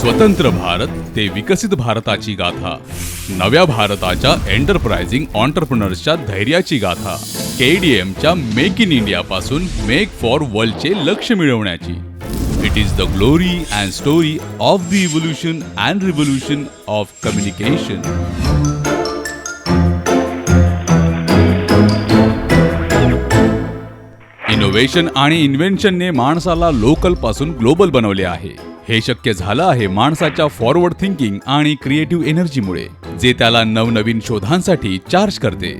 स्वतंत्र भारत ते विकसित भारताची गाथा. नव्या भारताच्या एंटरप्रायझिंग ऑन्टरप्रनर्सच्या धैर्याची गाथा. के डी एमच्या मेक इन इंडिया पासून मेक फॉर वर्ल्डचे लक्ष मिळवण्याची. It is the glory and story of the evolution and revolution of communication innovation आणि इन्व्हेन्शनने माणसाला लोकलपासून ग्लोबल बनवले आहे. हे शक्य झालं आहे माणसाच्या फॉरवर्ड थिंकिंग आणि क्रिएटिव्ह एनर्जीमुळे जे त्याला नवनवीन शोधांसाठी चार्ज करते.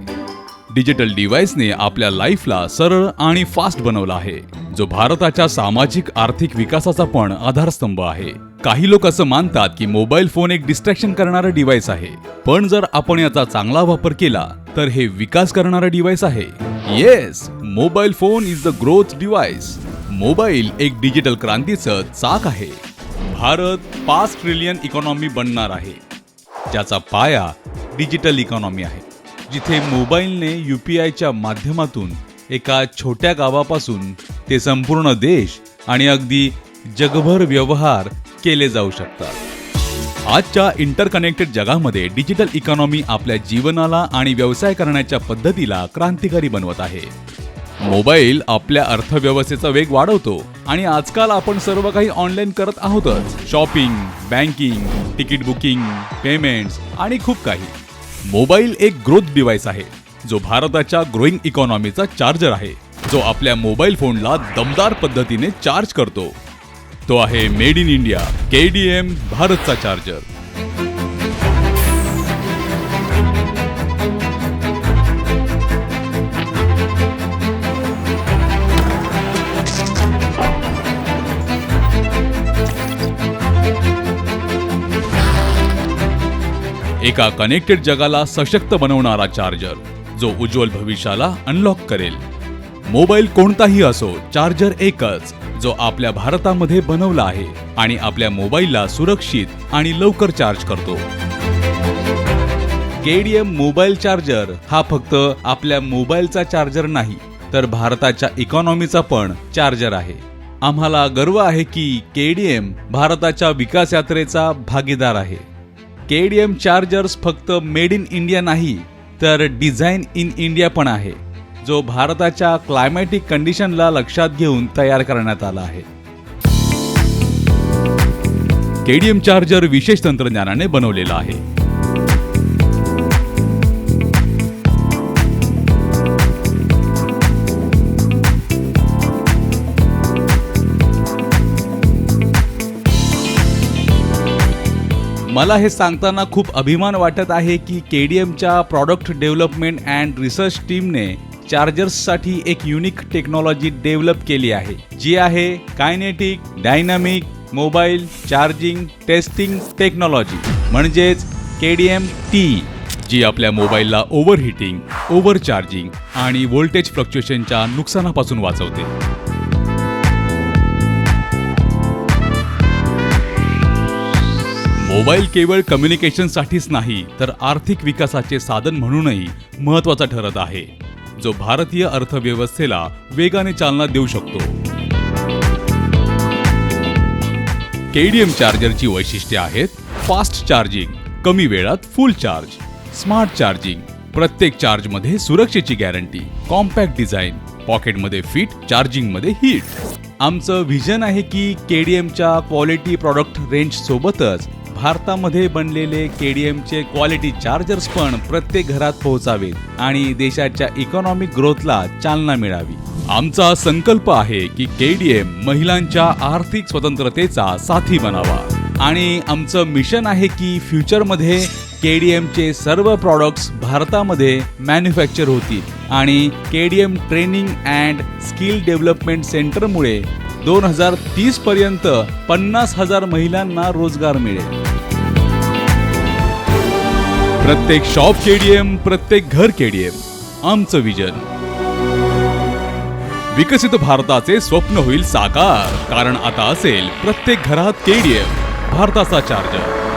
डिजिटल डिव्हाइसने आपल्या लाईफला सरळ आणि फास्ट बनवला आहे जो भारताच्या सामाजिक आर्थिक विकासाचा पण आधारस्तंभ आहे. काही लोक असं मानतात की मोबाईल फोन एक डिस्ट्रॅक्शन करणारं डिव्हाइस आहे पण जर आपण याचा चांगला वापर केला तर हे विकास करणारं डिव्हाइस आहे. Yes mobile phone is the growth device mobile एक डिजिटल क्रांतीचं चाक आहे. भारत पाच ट्रिलियन इकॉनॉमी बनणार आहे. ज्याचा पाया डिजिटल इकॉनॉमी आहे. जिथे मोबाईलने यू पी आयच्या माध्यमातून एका छोट्या गावापासून ते संपूर्ण देश आणि अगदी जगभर व्यवहार केले जाऊ शकतात. आजच्या इंटरकनेक्टेड जगामध्ये डिजिटल इकॉनॉमी आपल्या जीवनाला आणि व्यवसाय करण्याच्या पद्धतीला क्रांतिकारी बनवत आहे. मोबाईल आपल्या अर्थव्यवस्थेचा वेग वाढवतो आणि आजकाल आपण सर्व काही ऑनलाईन करत आहोतच. Shopping banking ticket booking payments आणि खूप काही. मोबाईल एक ग्रोथ डिव्हाइस आहे जो भारताच्या ग्रोईंग इकॉनॉमीचा चार्जर आहे. जो आपल्या मोबाईल फोनला दमदार पद्धतीने चार्ज करतो. तो आहे made in India K D M भारतचा charger. एका कनेक्टेड जगाला सशक्त बनवणारा चार्जर जो उज्ज्वल भविष्याला अनलॉक करेल. मोबाईल कोणताही असो चार्जर एकच जो आपल्या भारतामध्ये बनवला आहे आणि आपल्या मोबाईलला सुरक्षित आणि लवकर चार्ज करतो. केडीएम मोबाईल चार्जर हा फक्त आपल्या मोबाईलचा चार्जर नाही तर भारताच्या इकॉनॉमीचा पण चार्जर आहे. आम्हाला गर्व आहे की केडीएम भारताच्या विकास यात्रेचा भागीदार आहे. केडीएम चार्जर्स फक्त मेड इन इंडिया नाही तर डिझाईन इन इंडिया पण आहे जो भारताच्या क्लायमॅटिक कंडिशनला लक्षात घेऊन तयार करण्यात आला आहे. केडीएम चार्जर विशेष तंत्रज्ञानाने बनवलेला आहे. मला हे सांगताना खूप अभिमान वाटत आहे की के डी एमच्या प्रॉडक्ट डेव्हलपमेंट अँड रिसर्च टीमने चार्जर्ससाठी एक युनिक टेक्नॉलॉजी डेव्हलप केली आहे. जी आहे kinetic dynamic mobile charging testing technology म्हणजेच K D M T G आपल्या मोबाईलला ओव्हरहिटिंग ओव्हर चार्जिंग आणि व्होल्टेज फ्लक्च्युएशनच्या नुकसानापासून वाचवते. मोबाईल केवळ कम्युनिकेशनसाठीच नाही तर आर्थिक विकासाचे साधन म्हणूनही महत्त्वाचा ठरत आहे जो भारतीय अर्थव्यवस्थेला वेगाने चालना देऊ शकतो. केडीएम चार्जरची वैशिष्ट्ये आहेत फास्ट चार्जिंग कमी वेळात फुल चार्ज स्मार्ट चार्जिंग प्रत्येक चार्जमध्ये सुरक्षेची गॅरंटी कॉम्पॅक्ट डिझाईन पॉकेटमध्ये फिट चार्जिंगमध्ये हिट आमचं व्हिजन आहे की केडीएमच्या क्वालिटी प्रॉडक्ट रेंज सोबतच भारतामध्ये बनलेले केडीएमचे क्वालिटी चार्जर्स पण प्रत्येक घरात पोहोचावेत आणि देशाच्या इकॉनॉमिक ग्रोथला चालना मिळावी. आमचा संकल्प आहे की केडीएम महिलांच्या आर्थिक स्वतंत्रतेचा साथी बनावा. आणि आमचं मिशन आहे की फ्युचरमध्ये केडीएमचे सर्व प्रॉडक्ट्स भारतामध्ये मॅन्युफॅक्चर होतील आणि KDM training and skill development सेंटरमुळे दोन हजार तीस पर्यंत पन्नास हजार महिलांना रोजगार मिळेल. प्रत्येक शॉप केडीएम प्रत्येक घर केडीएम. आमचं विजन. विकसित भारताचे स्वप्न होईल साकार. कारण आता असेल प्रत्येक घरात केडीएम भारताचा चार्जर